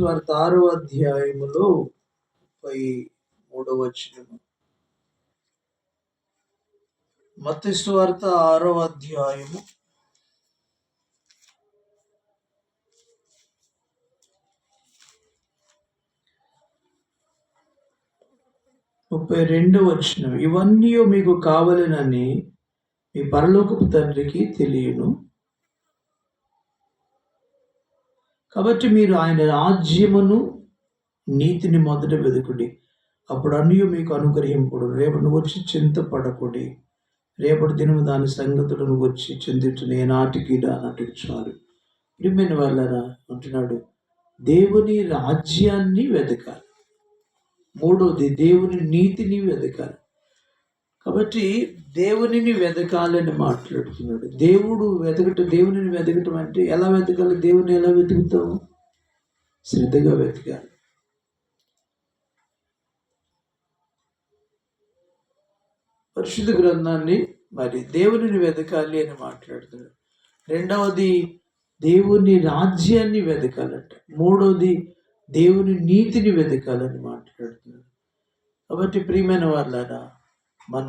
వార్త ఆరో అధ్యాయములో ముప్పై మూడవ వచనము. మత్స్సు వార్త ఆరో అధ్యాయము. ముప్పై రెండు వచనం ఇవన్నీ మీకు కావలనని మీ పరలోకపు తండ్రికి తెలియను. కాబట్టి మీరు ఆయన రాజ్యమును నీతిని మొదట వెతుకుడి అప్పుడు అన్నీ మీకు అనుగ్రహింపుడు. రేపటి వచ్చి చింతపడకుడి. రేపటి దినం దాని సంగతులను వచ్చి చింతించిన ఏనాటికి నాటికి చాలు. ప్రిమైన వాళ్ళరా అంటున్నాడు. దేవుని రాజ్యాన్ని వెతకాలి మూడోది దేవుని నీతిని వెతకాలి కాబట్టి దేవునిని వెతకాలని మాట్లాడుతున్నాడు. దేవుడు వెతకటం దేవునిని వెతకటం అంటే ఎలా వెతకాలి? దేవుని ఎలా వెతుకుతాం? శ్రద్ధగా వెతకాలి. పరిశుద్ధ గ్రంథాన్ని మరి దేవునిని వెతకాలి అని మాట్లాడుతున్నాడు. రెండవది దేవుని రాజ్యాన్ని వెతకాలంట మూడవది దేవుని నీతిని వెతకాలని మాట్లాడుతున్నాడు. కాబట్టి ప్రియమైన వాళ్ళారా mas